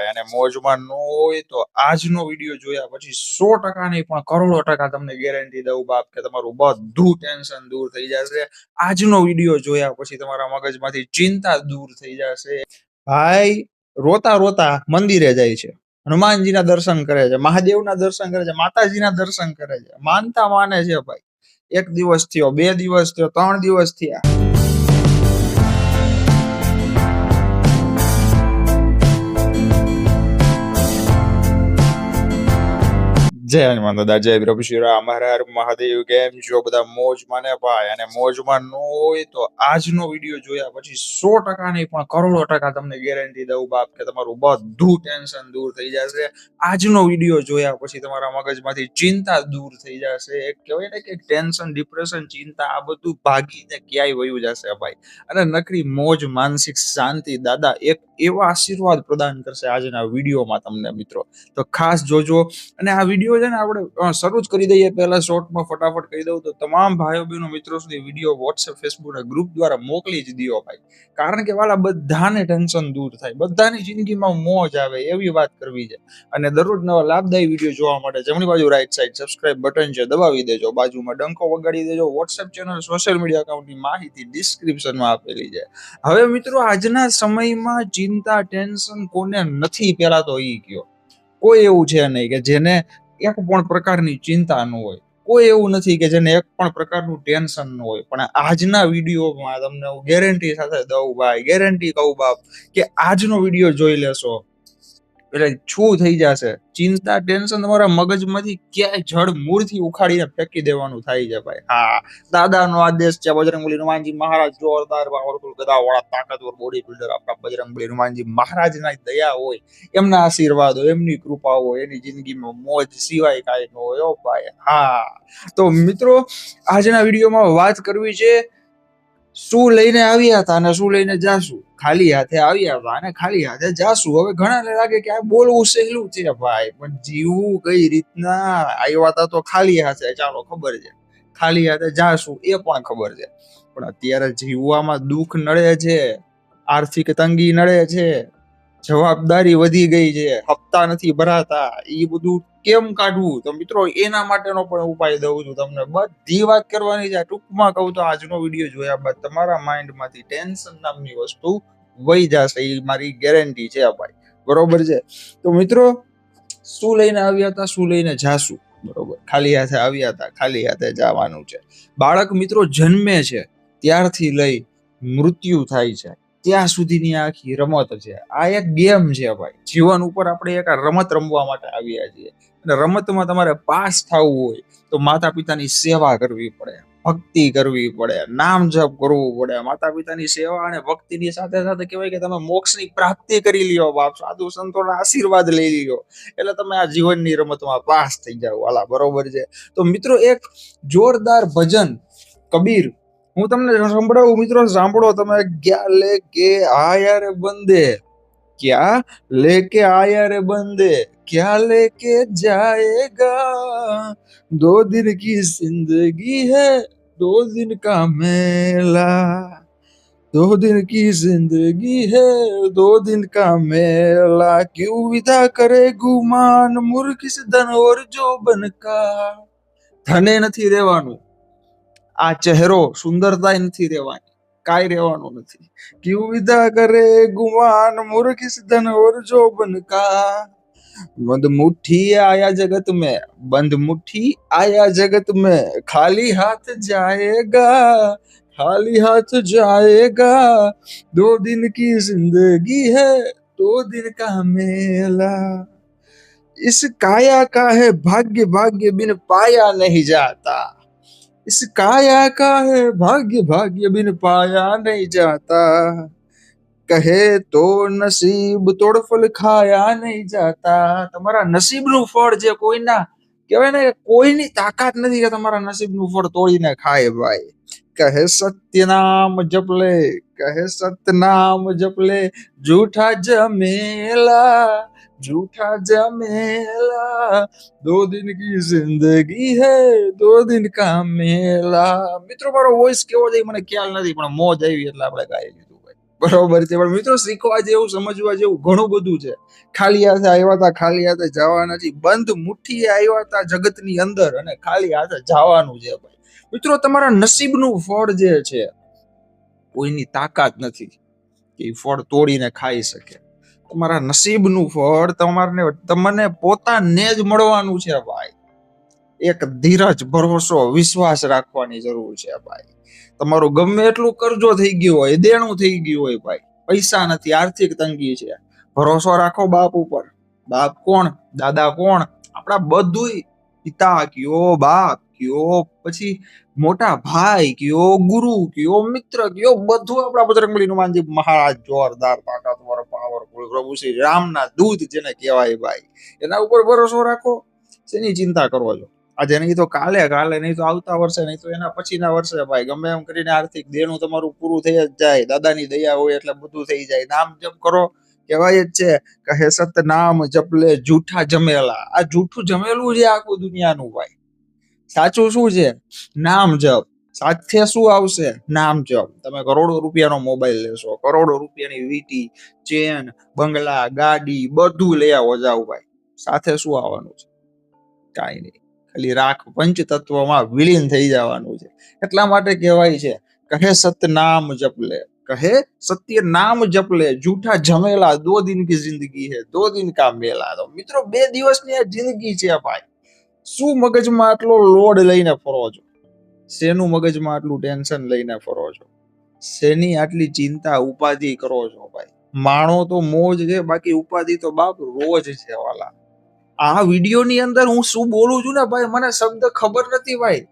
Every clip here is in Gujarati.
ભાઈ અને મોજમાં ન હોય તો આજનો વીડિયો જોયા પછી સો ટકા નહીં, પણ કરોડો ટકા તમને ગેરંટી દઉં બાપ કે તમારું બધું ટેન્શન દૂર થઈ જશે. આજનો વીડિયો જોયા પછી તમારા મગજમાંથી ચિંતા દૂર થઈ જશે. ભાઈ, રોતા રોતા મંદિરે જાય છે. હનુમાનજીના દર્શન કરે છે, મહાદેવના દર્શન કરે છે, માતાજીના દર્શન કરે છે. માનતા માને છે ભાઈ. એક દિવસ થયો, બે દિવસ થયો, ત્રણ દિવસ થયા. જય હનુમાન દાદા, જય પ્રભુ શ્રી રામ, હર મહાદેવ, કેમ છો બધા? મોજ માને ભાઈ, અને મોજમાં ન હોય તો આજનો વીડિયો જોયા પછી સો ટકા નહીં, પણ કરોડો ટકા તમને ગેરંટી દઉં બાપ કે તમારું બધું ટેન્શન દૂર થઈ જશે. આજનો વીડિયો જોયા પછી તમારા મગજમાંથી ચિંતા દૂર થઈ જશે. એક કહેવાય ને કે ટેન્શન ડિપ્રેશન ચિંતા, આ બધું ભાગીને ક્યાંય વયું જશે ભાઈ. અને નકરી મોજ, માનસિક શાંતિ, દાદા, એક એવા આશીર્વાદ પ્રદાન કરશે આજના વિડીયોમાં તમને મિત્રો. તો ખાસ જોજો. અને આ વીડિયો છે ને આપણે શરૂ જ કરી દઈએ. પહેલા શોર્ટમાં ફટાફટ કહી દઉં તો તમામ ભાઈઓ બહેનો મિત્રો સુધી વીડિયો વોટ્સએપ, ફેસબુક ના ગ્રુપ દ્વારા મોકલી જ દો ભાઈ. કારણ કે વાલા, બધાને ટેન્શન દૂર થાય. બધાની જિંદગીમાં મોજ આવે એવી વાત કરવી છે. અને દરરોજ નવા લાભદાયી વીડિયો જોવા માટે જમણી બાજુ રાઈટ સાઈડ સબસ્ક્રાઇબ બટન છે, દબાવી દેજો. બાજુમાં ડંકો વગાડી દેજો. વોટ્સએપ ચેનલ સોશિયલ મીડિયા અકાઉન્ટની માહિતી ડિસ્ક્રિપ્શનમાં આપેલી છે. હવે મિત્રો, આજના સમયમાં ચિંતા, ટેન્શન કોને નથી પેલા તો ઈ કયો. કોઈ એવું છે નહીં કે જેને એક પણ પ્રકારની ચિંતા ન હોય. કોઈ એવું નથી કે જેને એક પણ પ્રકારનું ટેન્શન ન હોય. પણ આજના વિડીયોમાં તમને હું ગેરંટી સાથે દઉં ભાઈ ગેરંટી કહું બાપ, કે આજનો વીડિયો જોઈ લેશો. એટલે છું થઈ જશે. ચિંતા, ટેન્શન તમારા મગજમાંથી ક્યાંય જડ મૂળથી ઉખાડીને ફેંકી દેવાનું થાય છે ભાઈ. હા, દાદાનો આદેશ છે, બજરંગબલી હનુમાનજી મહારાજ જોરદાર પાવરફુલ ગદા તાકાતવર બોડી બિલ્ડર આપણા બજરંગબલી હનુમાનજી મહારાજના દયા હોય, એમના આશીર્વાદ હોય એમની કૃપા હોય એની જિંદગીમાં મોજ સિવાય કાંઈ ન હોય ભાઈ. હા, તો મિત્રો, આજના વિડીયોમાં વાત કરવી છે શું લઈને આવ્યા હતા અને શું લઈને જાશું? ખાલી હાથે આવ્યા હતા અને ખાલી હાથે જાશું. હવે ઘણાને લાગે કે આ બોલવું સહેલું છે ભાઈ, પણ જીવવું કઈ રીતના? આવ્યા હતા તો ખાલી હાથે ચાલો ખબર છે. ખાલી હાથે જાશું એ પણ ખબર છે. પણ અત્યારે જીવવામાં દુઃખ નડે છે, આર્થિક તંગી નડે છે, જવાબદારી વધી ગઈ છે, હપ્તા નથી ભરાતા એ બધું કેમ કાઢવું? તો મિત્રો, એના માટેનો પણ ઉપાય દઉં છું તમને. બધી વાત કરવાની છે. ટૂંકમાં કહું તો આજનો વીડિયો જોયા બાદ તમારા માઇન્ડમાંથી ટેન્શન નામની વસ્તુ વહી જશે. એ મારી ગેરંટી છે ભાઈ. બરોબર છે? તો મિત્રો, શું લઈને આવ્યા હતા? શું લઈને જાશું? બરોબર. ખાલી હાથે આવ્યા હતા. ખાલી હાથે જવાનું છે. બાળક મિત્રો જન્મે છે. ત્યારથી લઈ મૃત્યુ થાય છે. ત્યાં સુધીની આખી રમત છે. આ એક ગેમ છે ભાઈ. જીવન ઉપર આપણે એક રમત રમવા માટે આવ્યા છીએ. અને રમતમાં તમારે પાસ થવું હોય તો માતા પિતાની સેવા કરવી પડે, ભક્તિ કરવી પડે, નામ જપ કરવું પડે. માતા પિતાની સેવા અને ભક્તિની સાથે સાથે કહેવાય કે તમે મોક્ષની પ્રાપ્તિ કરી લ્યો બાપ, સાધુ સંતોના આશીર્વાદ લઈ લ્યો. એટલે તમે આ જીવનની રમતમાં પાસ થઈ જાઓ. વાલા, બરોબર છે? તો મિત્રો એક જોરદાર ભજન, કબીર. હું તમને સંભળાવું, મિત્રો, સાંભળો. તમે ક્યાં લે કે આયા રે બંદે? ક્યાં લે કે રે બંદે? ક્યાં લેકે जाएगा दो दिन की जिंदगी है दो दिन का मेला दो दिन की जिंदगी है दो दिन का मेला क्यों विदा करे गुमान मूर्ख इस धन और जोबन का ધને નથી રહેવાનું આ ચહેરો સુંદરતા નથી રહેવાની કાંઈ રહેવાનું નથી ક્યુ વિદા કરે ગુમાન મૂર્ખ इस धन और जोबन का बंद मुट्ठी आया जगत में बंद मुट्ठी आया जगत में, खाली हाथ जाएगा, खाली हाथ जाएगा, दो दिन की ज़िंदगी है, दो दिन का मेला। इस काया का है भाग्य भाग्य बिन पाया नहीं जाता। इस काया का है भाग्य भाग्य बिन पाया नहीं जाता। કહે તો નસીબ તોડફલ ખાયા નહીં જાતા. તમારા નસીબનું ફળ જે કોઈના, કહેવાય ને કોઈની તાકાત નથી કે તમારા નસીબનું ફળ તોડીને ખાય ભાઈ. કહે સત્ય નામ જપલે, કહે સતનામ જપલે, જૂઠા જમેલા જૂઠા જમેલા. દો દિન કી જિંદગી હે, દો દિન કા મેલા. મિત્રો, મારો વોઇસ કેવો જાય મને ખ્યાલ નથી, પણ મોજ આવી એટલે આપણે ગાઈ બરોબર છે. પણ મિત્રો શીખવા જેવું, સમજવા જેવું ઘણું બધું છે. ખાલી હાથે આવ્યા હતા, ખાલી હાથે જવાના છે બંધ મુઠ્ઠી આવ્યા હતા જગતની અંદર અને ખાલી હાથે જવાનું છે ભાઈ. મિત્રો, તમારા નસીબનું ફળ જે છે, કોઈની તાકાત નથી કે એ ફળ તોડીને ખાઈ શકે. તમારા નસીબનું ફળ તમારને, તમને પોતાને જ મળવાનું છે ભાઈ. એક ધીરજ, ભરોસો, વિશ્વાસ રાખવાની જરૂર છે ભાઈ. તમારું ગમે એટલું કરજો થઈ ગયું હોય, દેણું થઈ ગયું હોય ભાઈ. પૈસા નથી, આર્થિક તંગી છે. ભરોસો રાખો બાપ ઉપર. બાપ કોણ? દાદા કોણ? આપણા બધું પિતા કયો, બાપ કયો, પછી મોટા ભાઈ કયો, ગુરુ કયો, મિત્ર કયો, બધું આપણા બજરંગબલી હનુમાનજી મહારાજ જોરદાર તાકાતવર પાવરફુલ પ્રભુ શ્રી રામના દૂત જેને કહેવાય ભાઈ. એના ઉપર ભરોસો રાખો. શેની ચિંતા કરો છો? આજે નહીં તો કાલે કાલે નહીં તો આવતા વર્ષે, નહીં તો એના પછીના વર્ષે ભાઈ. ગમે એમ કરીને આર્થિક દેણું તમારું પૂરું થઈ જ જાય. દાદાની દયા હોય એટલે બધું થઈ જાય. નામ જપ કરો. કહેવાય જ છે કહે સત નામ જપલે જૂઠા જમેલા. આ જૂઠું જમેલું છે આખું દુનિયાનું ભાઈ. સાચું શું છે? નામ જપ. સાથે શું આવશે? નામ જપ. તમે કરોડો રૂપિયાનો મોબાઈલ લેશો. કરોડો રૂપિયાની વીટી, ચેન, બંગલા, ગાડી બધું લઈ આવો જાવ ભાઈ. સાથે શું આવવાનું છે? કાંઈ નહીં. ખાલી રાખ પંચ તત્વમાં વિલીન થઈ જવાનું છે. એટલા માટે કહેવાય છે, કહે સત નામ કહે સત્ય નામ જપ જૂઠા જમેલા દો દિન કી જિંદગી હે, દો દિન કા મેલા તો મિત્રો, બે દિવસની આ જિંદગી છે ભાઈ. શું મગજમાં આટલો લોડ લઈને ફરો છો? શેનું મગજમાં આટલું ટેન્શન લઈને ફરો છો? શેની આટલી ચિંતા ઉપાધિ કરો છો ભાઈ? માણો તો મોજ છે, બાકી ઉપાધિ તો બાપ રોજ છે વાલા. આ વિડીયોની અંદર હું શું બોલું છું ને ભાઈ, મને શબ્દ ખબર નથી ભાઈ.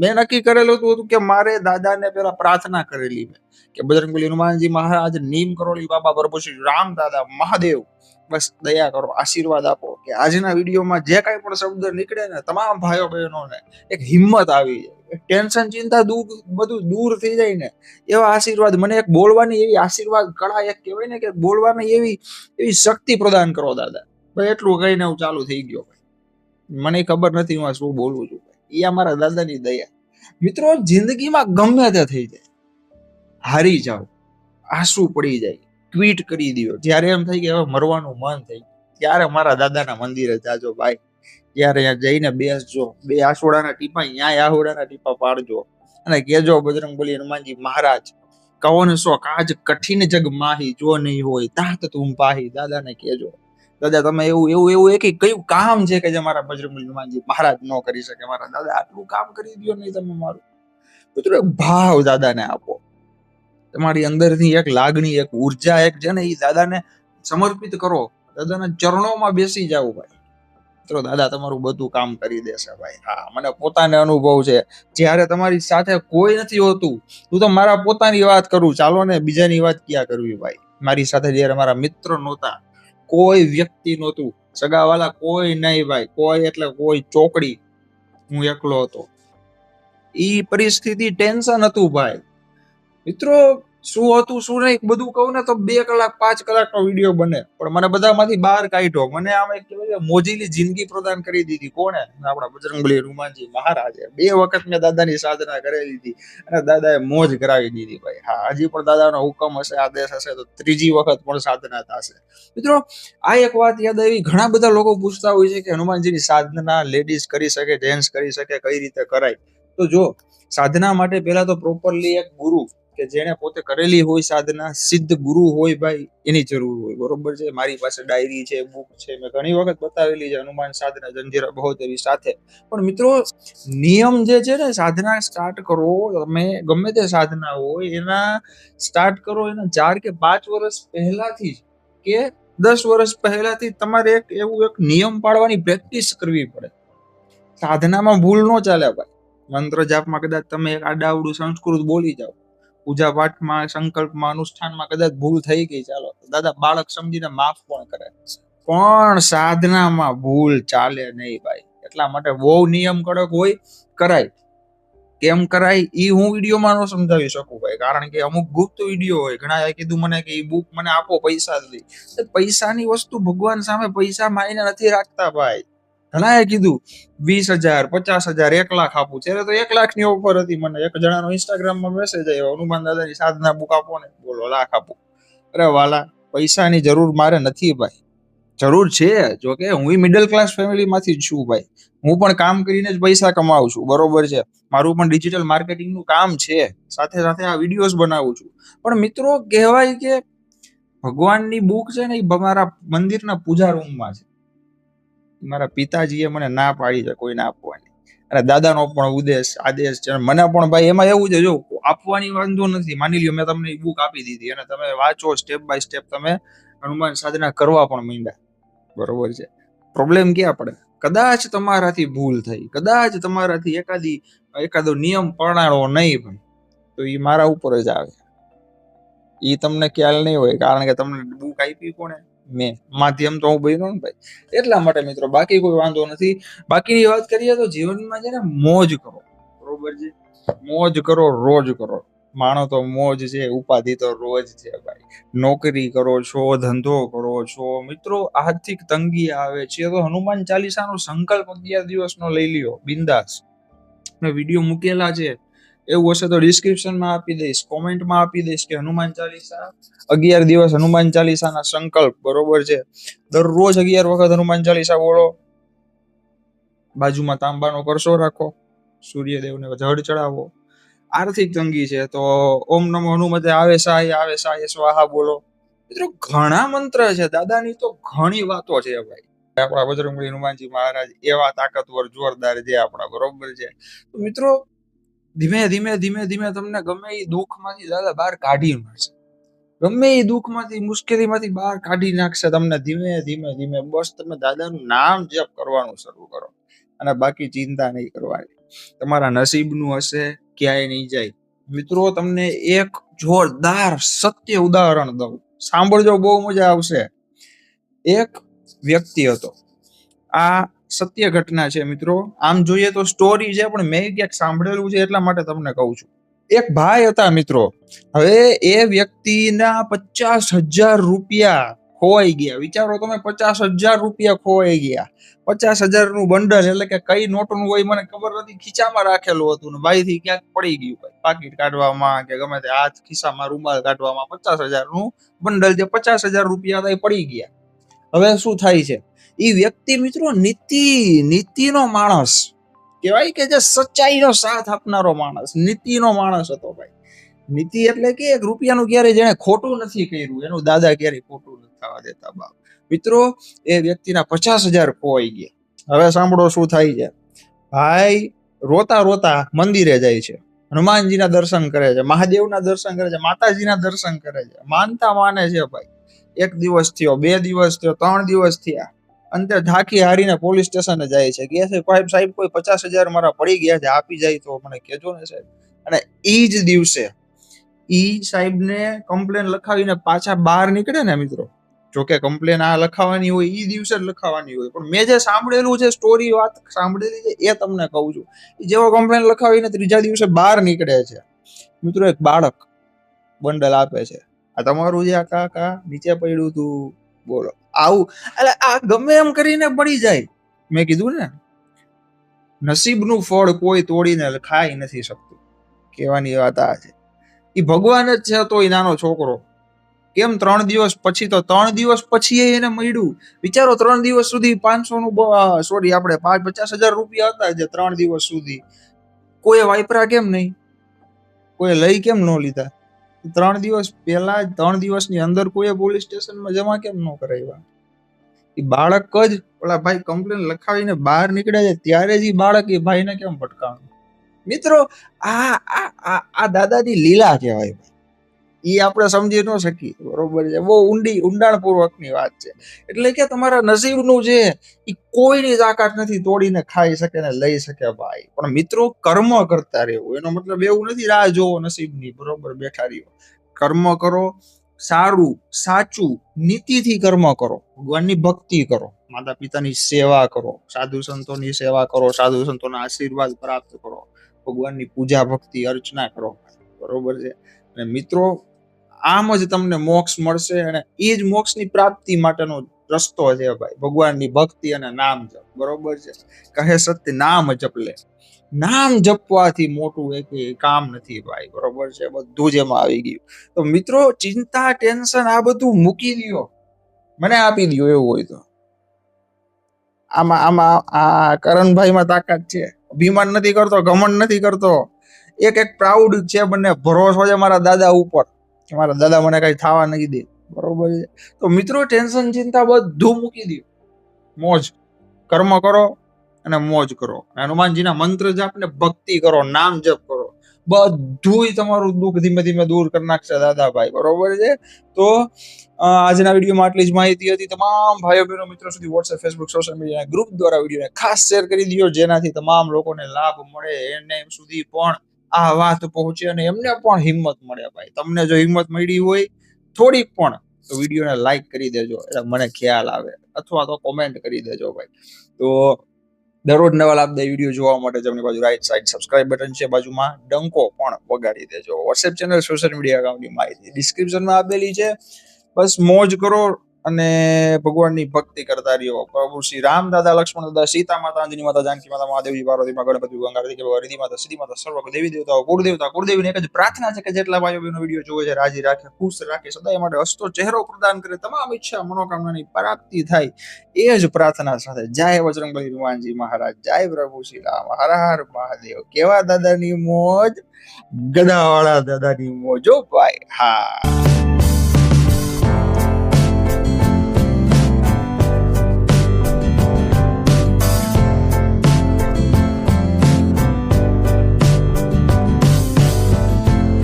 મેં નક્કી કરેલું હતું કે મારે દાદાને પેલા પ્રાર્થના કરેલી મેં કે બજરંગબલી હનુમાનજી મહારાજ, નીમ કરોલી બાબા, પ્રભુ રામ દાદા, મહાદેવ, બસ દયા કરો, આશીર્વાદ આપો કે આજના વિડીયોમાં જે કાંઈ પણ શબ્દ નીકળે ને તમામ ભાઈઓ બહેનોને એક હિંમત આવી જાય. ટેન્શન, ચિંતા દૂર બધું દૂર થઈ જાય ને એવા આશીર્વાદ મને એક બોલવાની એવી આશીર્વાદ કળા એક કહેવાય ને કે બોલવાની એવી એવી શક્તિ પ્રદાન કરો દાદા. એટલું કહીને હું ચાલુ થઈ ગયો ભાઈ. મને ખબર નથી હું શું બોલું છું એ અમારા દાદાની દયા. મિત્રો, જિંદગીમાં ગમે તે થઈ જાય. હારી જાઓ. આંસુ પડી જાય. ટ્વીટ કરી દો જ્યારે એમ થાય કે હવે મરવાનું મન થઈ ત્યારે મારા દાદાના મંદિરે જાજો ભાઈ. ત્યારે ત્યાં જઈને બેસજો. બે આસોડાના ટીપા ત્યાં આહોડાના ટીપા પાડજો. અને કેજો બજરંગ બલી હનુમાનજી મહારાજ, કહો ને શો કાજ કઠિન જગ માહી, જો નહીં હોય, તાત તું પાહી. દાદાને કેજો દાદા, તમે એવું એવું એવું એક કયું કામ છે કે જે મારા બજરંગ હનુમાનજી મહારાજ ન કરી શકે? મારા દાદા, આટલું કામ કરી દો નહીં તમે મારું. મિત્રો ભાવ દાદાને આપો. તમારી અંદરથી એક લાગણી, એક ઊર્જા, એક છે ને એ દાદાને સમર્પિત કરો. દાદાના ચરણોમાં બેસી જાવ ભાઈ. મિત્રો, દાદા, તમારું બધું કામ કરી દેશે ભાઈ. હા, મને પોતાને અનુભવ છે. જ્યારે તમારી સાથે કોઈ નથી હોતું, હું તો મારા પોતાની વાત કરું. ચાલો ને, બીજાની વાત ક્યાં કરવી ભાઈ? મારી સાથે જ્યારે મારા મિત્ર નહોતા કોઈ વ્યક્તિ નહોતું. સગાવાલા કોઈ નહીં ભાઈ, કોઈ એટલે કોઈ ચોકડી. હું એકલો હતો. એ પરિસ્થિતિ ટેન્શન હતું ભાઈ. મિત્રો શું હતું, શું નહીં, બધું કહું ને તો બે કલાક, પાંચ કલાકનો વીડિયો બને. પણ મને બધામાંથી બહાર કાઢ્યો. મને આમ એક મોજીલી જિંદગી પ્રદાન કરી દીધી. કોને આપણા બજરંગબલી હનુમાનજી મહારાજે. બે વખત મેં દાદાની સાધના કરી દીધી અને દાદાએ મોજ કરાવી દીધી ભાઈ. હા, હજી પણ દાદાનો હુકમ હશે, આદેશ હશે, તો ત્રીજી વખત પણ સાધના થશે. મિત્રો, આ એક વાત યાદ આવી. ઘણા બધા લોકો પૂછતા હોય છે કે હનુમાનજીની સાધના લેડીઝ કરી શકે, જેન્ટ્સ કરી શકે, કઈ રીતે કરાય? તો જો, સાધના માટે પહેલા તો પ્રોપરલી એક ગુરુ કે જેણે પોતે કરેલી હોય સાધના, સિદ્ધ ગુરુ હોય ભાઈ, એની જરૂર હોય. બરોબર છે? મારી પાસે ડાયરી છે બુક છે. મેં ઘણી વખત બતાવેલી છે હનુમાન સાધના, જંજીરા બહોતરી સાથે. પણ મિત્રો, નિયમ જે છે ને, સાધના સ્ટાર્ટ કરો. તમે ગમે તે સાધના હોય, એના સ્ટાર્ટ કરો એના ચાર કે પાંચ વર્ષ પહેલાથી જ કે દસ વર્ષ પહેલાથી તમારે એક એવું એક નિયમ પાડવાની પ્રેક્ટિસ કરવી પડે. સાધનામાં ભૂલ ન ચાલે ભાઈ. મંત્ર જાપમાં કદાચ તમે એક આડાવડું સંસ્કૃત બોલી જાઓ. પૂજા પાઠમાં, સંકલ્પમાં, અનુષ્ઠાનમાં કદાચ ભૂલ થઈ ગઈ, ચાલો. દાદા, બાળક સમજીને માફ પણ કરે પણ સાધનામાં ભૂલ ચાલે નહીં ભાઈ. એટલા માટે બહુ નિયમ કડક હોય, કરાય. કેમ કરાય? એ હું વિડીયોમાં ન સમજાવી શકું ભાઈ, કારણ કે અમુક ગુપ્ત વીડિયો હોય. ઘણા કીધું મને કે એ બુક મને આપો, પૈસા દઈ પૈસાની વસ્તુ ભગવાન સામે પૈસા માયને નથી રાખતા ભાઈ. ઘણાએ કીધું, વીસ હજાર, પચાસ હજાર, એક લાખ આપું. ત્યારે તો એક લાખની ઓફર હતી મને. એક જણાનો ઇન્સ્ટાગ્રામમાં મેસેજ આવ્યો, હનુમાન દાદાની સાધના બુક આપો ને. બોલો, લાખ આપું. અરે વાલા, પૈસાની જરૂર મારે નથી ભાઈ. જરૂર છે, જો કે હું મિડલ ક્લાસ ફેમિલીમાંથી જ છું ભાઈ. હું પણ કામ કરીને જ પૈસા કમાવું છું. બરોબર છે. મારું પણ ડિજિટલ માર્કેટિંગનું કામ છે. સાથે સાથે આ વિડીયોઝ બનાવું છું. પણ મિત્રો, કહેવાય કે ભગવાનની બુક છે ને, એ મારા મંદિરના પૂજા રૂમમાં છે. મારા પિતાજીએ મને ના પાડી છે, કોઈને આપવાની. અને દાદાનો પણ ઉદેશ, આદેશ છે. મને પણ ભાઈ એમાં એવું છે, જો આપવાની વાંધો નથી. માની લ્યો, મેં તમને બુક આપી દીધી અને તમે વાંચો સ્ટેપ બાય સ્ટેપ તમે હનુમાન સાધના કરવા પણ માંડ્યા. બરોબર છે. પ્રોબ્લેમ ક્યાં પડે? કદાચ તમારાથી ભૂલ થઈ, કદાચ તમારાથી એકાદી, એકાદો નિયમ પરણાળો નહીં ભાઈ તો એ મારા ઉપર જ આવે. એ તમને ખ્યાલ નહીં હોય, કારણ કે તમને બુક આપી કોને મેં માધ્યમ તો હું બન્યો ને ભાઈ. એટલા માટે મિત્રો, બાકી કોઈ વાંધો નથી. બાકીની વાત કરીએ તો જીવનમાં છે ને મોજ કરો. બરોબર છે? મોજ કરો, રોજ કરો. માણો તો મોજ છે, ઉપાધિ તો રોજ છે ભાઈ. નોકરી કરો છો, ધંધો કરો છો. મિત્રો, આર્થિક તંગી આવે છે. તો હનુમાન ચાલીસાનો સંકલ્પ અગિયાર દિવસનો લઈ લ્યો. બિંદાસ. મેં વીડિયો મૂકેલા છે. એવું હશે તો ડિસ્ક્રિપ્શનમાં આપી દઈશ કોમેન્ટમાં આપી દઈશ કે હનુમાન ચાલીસા, અગિયાર દિવસ હનુમાન ચાલીસાના સંકલ્પ, બરોબર છે? દરરોજ અગિયાર વખત હનુમાન ચાલીસા બોલો. બાજુમાં તાંબાનો કરશો રાખો, સૂર્યદેવને જળ ચડાવો. આર્થિક તંગી છે તો ઓમ નમો હનુમતે, આવે સાય આવે સાય, સ્વાહા બોલો. મિત્રો ઘણા મંત્ર છે, દાદાની તો ઘણી વાતો છે ભાઈ. આપણા બજરંગબલી હનુમાનજી મહારાજ એવા તાકતવર, જોરદાર છે આપણા, બરોબર છે. તો મિત્રો ધીમે ધીમે ધીમે ધીમે તમને ગમે એ દુઃખમાંથી દાદા બહાર કાઢી નાખશે. ગમે એ દુઃખમાંથી, મુશ્કેલીમાંથી બહાર કાઢી નાખશે તમને ધીમે ધીમે ધીમે. બસ તમે દાદાનું નામ જપ કરવાનું શરૂ કરો અને બાકી ચિંતા નહીં કરવાની. તમારા નસીબનું હશે, ક્યાંય નહીં જાય. મિત્રો, તમને એક જોરદાર સત્ય ઉદાહરણ દઉં. સાંભળજો, બહુ મજા આવશે. એક વ્યક્તિ હતો. આ સત્ય ઘટના છે મિત્રો. આમ જોઈએ તો સ્ટોરી છે, પણ મેં ક્યાંક સાંભળેલું છે એટલા માટે તમને કહું છું. એક ભાઈ હતા મિત્રો. હવે એ વ્યક્તિના પચાસ હજાર રૂપિયા ખોવાઈ ગયા. વિચારો તમે, પચાસ હજાર રૂપિયા ખોવાઈ ગયા. પચાસ હજારનું બંડલ એટલે કે કઈ નોટનું હોય મને ખબર નથી. ખીચામાં રાખેલું હતું ને ભાઈ થી ક્યાંક પડી ગયું પાકીટ કાઢવામાં કે ગમે તે હાથ ખિસ્સામાં રૂમાલ કાઢવામાં પચાસ હજારનું બંડલ જે પચાસ હજાર રૂપિયા હતા એ પડી ગયા. હવે શું થાય છે? એ વ્યક્તિ મિત્રો નીતિ, નીતિનો માણસ. કહેવાય કે જે સચ્ચાઈનો સાથ આપનારો માણસ, નીતિનો માણસ હતો ભાઈ. નીતિ એટલે કે એક રૂપિયાનું ક્યારે જેને ખોટું નથી કર્યું, એનું દાદા ક્યારે ખોટું નથી થવા દેતા બાપ. મિત્રો, એ વ્યક્તિના પચાસ હજાર ખોવાઈ ગયા. હવે સાંભળો શું થાય છે. ભાઈ, રોતા રોતા મંદિરે જાય છે. હનુમાનજીના દર્શન કરે છે, મહાદેવના દર્શન કરે છે, માતાજીના દર્શન કરે છે. માનતા માને છે ભાઈ. એક દિવસ થયો, બે દિવસ થયો, ત્રણ દિવસ થયા. અંતે થાકી હારીને પોલીસ સ્ટેશને જાય છે. કે સાહેબ સાહેબ, કોઈ પચાસ હજાર મારા પડી ગયા છે, આપી જાય તો મને કહેજો ને સાહેબ. અને એ જ દિવસે ઈ સાહેબને કમ્પ્લેન લખાવીને પાછા બહાર નીકળે ને મિત્રો. જોકે કમ્પ્લેન આ લખાવાની હોય, ઈ દિવસે જ લખાવાની હોય. પણ મેં જે સાંભળેલું છે સ્ટોરી વાત સાંભળેલી છે, એ તમને કહું છું. જેવો કમ્પ્લેન લખાવીને ત્રીજા દિવસે બહાર નીકળે છે. મિત્રો, એક બાળક બંડલ આપે છે. આ તમારું જે આ કાકા નીચે પડ્યું તું, બોલો. આવું. એટલે આ ગમે એમ કરીને પડી જાય. મેં કીધું ને, નસીબનું ફળ કોઈ તોડીને ખાઈ નથી શકતું. કહેવાની વાત આ છે. એ ભગવાન જ છે તો એ નાનો છોકરો. કેમ ત્રણ દિવસ પછી તો ત્રણ દિવસ પછી એને મળ્યું. વિચારો ત્રણ દિવસ સુધી પાંચસો નું સોરી, આપણે પાંચ પચાસ હજાર રૂપિયા હતા જે ત્રણ દિવસ સુધી. કોઈ વાપરા કેમ નહીં? કોઈ લઈ કેમ ન લીધા? ત્રણ દિવસ પહેલા ત્રણ દિવસની અંદર કોઈ પોલીસ સ્ટેશનમાં જમા કેમ ન કરાવ્યા? એ બાળક જ ઓલા ભાઈ કમ્પ્લેન લખાવીને બહાર નીકળે છે, ત્યારે જ એ બાળક એ ભાઈને કેમ ભટકાણું મિત્રો, આ આ દાદાની લીલા કહેવાય એ આપણે સમજી ન શકીએ, બરોબર છે? બહુ ઊંડી, ઊંડાણપૂર્વકની વાત છે. એટલે કે તમારા નસીબનું જે એ કોઈની તાકાત નથી, તોડીને ખાઈ શકે ને લઈ શકે ભાઈ. પણ મિત્રો, કર્મ કરતા રહેવું. એનો મતલબ એવું નથી, રાહ જોવો નસીબની બરોબર બેઠા રહ્યો કર્મ કરો, સારું, સાચું, નીતિથી કર્મ કરો. ભગવાનની ભક્તિ કરો. માતા પિતાની સેવા કરો. સાધુ સંતોની સેવા કરો. સાધુ સંતોના આશીર્વાદ પ્રાપ્ત કરો. ભગવાનની પૂજા ભક્તિ અર્ચના કરો. બરોબર છે? અને મિત્રો આમ જ તમને મોક્ષ મળશે અને એ જ મોક્ષની પ્રાપ્તિ માટેનો રસ્તો છે ભાઈ. ભગવાનની ભક્તિ અને નામ જપ. બરોબર છે? કહે સત્ય, નામ જપ લે. નામ જપવાથી મોટું એક કામ નથી ભાઈ. બરોબર છે? બધું જ એમાં આવી ગયું. તો મિત્રો, ચિંતા, ટેન્શન આ બધું મૂકી દો મને આપી દો એવું હોય તો. આમાં આમાં, આ કરણભાઈમાં તાકાત છે. અભિમાન નથી કરતો, ઘમંડ નથી કરતો. એક એક પ્રાઉડ છે બંને. ભરોસો છે મારા દાદા ઉપર. મારા દાદા મને કઈ થવા નહીં દે. બરોબર છે? તો મિત્રો, ટેન્શન ચિંતા બધું મૂકી દો. મોજ. કર્મ કરો અને મોજ કરો. હનુમાનજીના મંત્ર જાપ ને ભક્તિ કરો, નામ જપ કરો. બધુંય તમારું દુઃખ ધીમે ધીમે દૂર કરી નાખશે દાદાભાઈ. બરોબર છે? તો આજના વિડીયોમાં આટલી જ માહિતી હતી. તમામ ભાઈઓ બહેનો મિત્રો સુધી WhatsApp Facebook social media group દ્વારા વિડીયોને ખાસ શેર કરી દો જેનાથી તમામ લોકોને લાભ મળે એને સુધી પણ આ વાત પહોંચે અને એમને પણ હિંમત મળે ભાઈ. તમને જો હિંમત મળી હોય, થોડીક પણ, તો વિડીયોને લાઈક કરી દેજો. એટલે મને ખ્યાલ આવે. અથવા તો કોમેન્ટ કરી દેજો ભાઈ. તો દરરોજ નવા લાભદાયી વીડિયો જોવા માટે જમણી બાજુ રાઈટ સાઈડ સબસ્ક્રાઇબ બટન છે. બાજુમાં ડંકો પણ વગાડી દેજો. વોટ્સએપ ચેનલ સોશિયલ મીડિયા એકાઉન્ટની માહિતી ડિસ્ક્રિપ્શનમાં આપેલી છે. બસ મોજ કરો. અને ભગવાનની ભક્તિ કરતા રહ્યો. પ્રભુ શ્રી રામ દાદા, લક્ષ્મણ દાદા, સીતા માતા, અંજની માતા, જાનકી માતા, મહાદેવજી, પાર્વતી માં ગણપતિ, ગંગારતી કે માતા, સિદ્ધિ માતા સર્વ દેવી દેવતાઓ કુળદેવતા કુળદેવીની એક જ પ્રાર્થના છે કે જેટલા ભાઈઓ બહેનો વીડિયો જોવે છે, રાજી રાખે, ખુશ રાખે, સદાય માટે હસતો ચહેરો પ્રદાન કરે, તમામ ઈચ્છા, મનોકામનાની પ્રાપ્તિ થાય, એ જ પ્રાર્થના સાથે જય બજરંગબલી હનુમાનજી મહારાજ, જય પ્રભુ શ્રી રામ, હર હર મહાદેવ. કેવા દાદાની મોજ? ગદાવાળા દાદાની મોજો ભાઈ, હા.